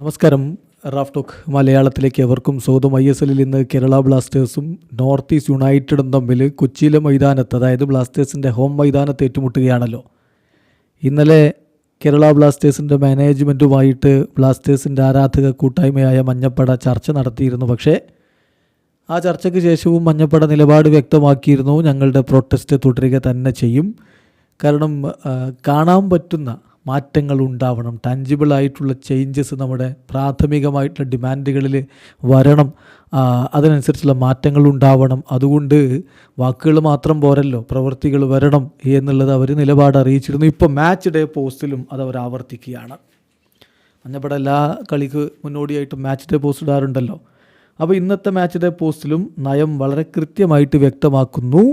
നമസ്കാരം. Raf talk മലയാളത്തിലേക്ക് എവർക്കും സ്വാഗതം. ഐ എസ് എല്ലിൽ ഇന്ന് കേരള ബ്ലാസ്റ്റേഴ്സും നോർത്ത് ഈസ്റ്റ് യുണൈറ്റഡും തമ്മിൽ കൊച്ചിയിലെ മൈതാനത്ത് അതായത് ബ്ലാസ്റ്റേഴ്സിന്റെ ഹോം മൈതാനത്ത് ഏറ്റുമുട്ടുകയാണല്ലോ. ഇന്നലെ കേരള ബ്ലാസ്റ്റേഴ്സിന്റെ മാനേജ്മെന്റുമായിട്ട് ബ്ലാസ്റ്റേഴ്സിന്റെ ആരാധക കൂട്ടായ്മയായ മഞ്ഞപ്പട ചർച്ച നടത്തിയിരുന്നു. പക്ഷേ ആ ചർച്ചയ്ക്ക് ശേഷവും മഞ്ഞപ്പട നിലപാട് വ്യക്തമാക്കിയിരുന്നു. ഞങ്ങളുടെ പ്രൊട്ടസ്റ്റ് തുടരുക തന്നെ ചെയ്യും. കാരണം കാണാൻ പറ്റുന്ന മാറ്റങ്ങൾ ഉണ്ടാവണം. ടാഞ്ചിബിൾ ആയിട്ടുള്ള ചേഞ്ചസ് നമ്മുടെ പ്രാഥമികമായിട്ടുള്ള ഡിമാൻഡുകളിൽ വരണം. അതിനനുസരിച്ചുള്ള മാറ്റങ്ങൾ ഉണ്ടാവണം. അതുകൊണ്ട് വാക്കുകൾ മാത്രം പോരല്ലോ. പ്രവൃത്തികൾ വരണം എന്നുള്ളത് അവർ നിലപാട് അറിയിച്ചിരുന്നു. ഇപ്പോൾ മാച്ച് ഡേ പോസ്റ്റിലും അത് അവർ ആവർത്തിക്കുകയാണ്. മഞ്ഞപ്പട എല്ലാ കളിക്ക് മുന്നോടിയായിട്ട് മാച്ച് ഡേ പോസ്റ്റ് ഇടാറുണ്ടല്ലോ. അപ്പോൾ ഇന്നത്തെ മാച്ച് ഡേ പോസ്റ്റിലും നയം വളരെ കൃത്യമായിട്ട് വ്യക്തമാക്കുന്നു.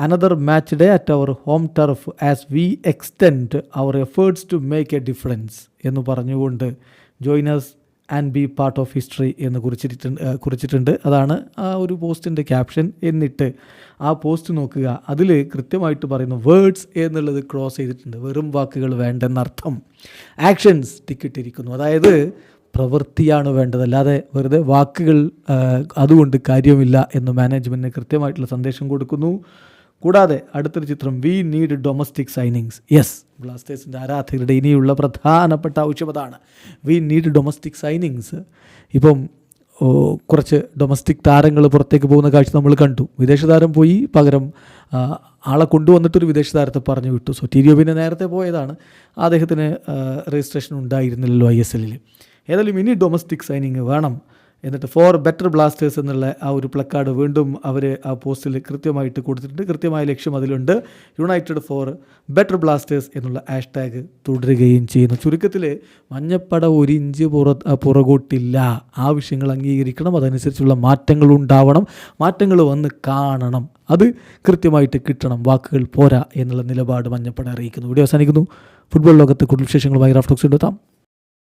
Another match day at our home turf as we extend our efforts to make a difference എന്ന് പറഞ്ഞുകൊണ്ട് join us and be part of history എന്ന് കുറിച്ചിട്ടുണ്ട് കുറിച്ചിട്ടുണ്ട്. അതാണ് ആ ഒരു പോസ്റ്റിന്റെ ക്യാപ്ഷൻ എന്നിട്ട് ആ പോസ്റ്റ് നോക്കുക. അതിൽ കൃത്യമായിട്ട് പറയുന്നു വേർഡ്സ് എന്നുള്ളത് ക്രോസ് ചെയ്തിട്ടുണ്ട്. വെറും വാക്കുകൾ വേണ്ടെന്നർത്ഥം. ആക്ഷൻസ് ടിക്കിട്ടിരിക്കുന്നു. അതായത് പ്രവൃത്തിയാണ് വേണ്ടത്. അല്ലാതെ വെറുതെ വാക്കുകൾ അതുകൊണ്ട് കാര്യമില്ല എന്ന് മാനേജ്മെന്റിന് കൃത്യമായിട്ടുള്ള സന്ദേശം കൊടുക്കുന്നു. കൂടാതെ അടുത്തൊരു ചിത്രം we need domestic signings yes ബ്ലാസ്റ്റേഴ്സിന്റെ ആരാധകരുടെ ഇനിയുള്ള പ്രധാനപ്പെട്ട ആവശ്യം വി നീഡ് ഡൊമസ്റ്റിക് സൈനിങ്സ് ഇപ്പം കുറച്ച് ഡൊമസ്റ്റിക് താരങ്ങൾ പുറത്തേക്ക് പോകുന്ന കാഴ്ച നമ്മൾ കണ്ടു. വിദേശ താരം പോയി പകരം ആളെ കൊണ്ടുവന്നിട്ടൊരു വിദേശ താരത്തെ പറഞ്ഞു വിട്ടു. സോ ടി പിന്നെ നേരത്തെ പോയതാണ്. അദ്ദേഹത്തിന് രജിസ്ട്രേഷൻ ഉണ്ടായിരുന്നില്ലല്ലോ ഐ എസ് എല്ലിൽ ഏതായാലും ഇനി ഡൊമസ്റ്റിക് സൈനിങ് വേണം. എന്നിട്ട് ഫോർ ബെറ്റർ ബ്ലാസ്റ്റേഴ്സ് എന്നുള്ള ആ ഒരു പ്ലക്കാർഡ് വീണ്ടും അവർ ആ പോസ്റ്റിൽ കൃത്യമായിട്ട് കൊടുത്തിട്ടുണ്ട്. കൃത്യമായ ലക്ഷ്യം അതിലുണ്ട്. യുണൈറ്റഡ് ഫോർ ബെറ്റർ ബ്ലാസ്റ്റേഴ്സ് എന്നുള്ള ഹാഷ്ടാഗ് തുടരുകയും ചെയ്യുന്നു. ചുരുക്കത്തിൽ മഞ്ഞപ്പട ഒരു ഇഞ്ച് പുറ പുറകോട്ടില്ല. ആവശ്യങ്ങൾ അംഗീകരിക്കണം. അതനുസരിച്ചുള്ള മാറ്റങ്ങൾ ഉണ്ടാവണം. മാറ്റങ്ങൾ വന്ന് കാണണം. അത് കൃത്യമായിട്ട് കിട്ടണം. വാക്കുകൾ പോരാ എന്നുള്ള നിലപാട് മഞ്ഞപ്പട അറിയിക്കുന്നു. വീഡിയോ അവസാനിക്കുന്നു. ഫുട്ബോൾ ലോകത്ത് കൂടുതൽ വിശേഷങ്ങളുമായി റാഫ്റ്റോക്സ് എടുത്താം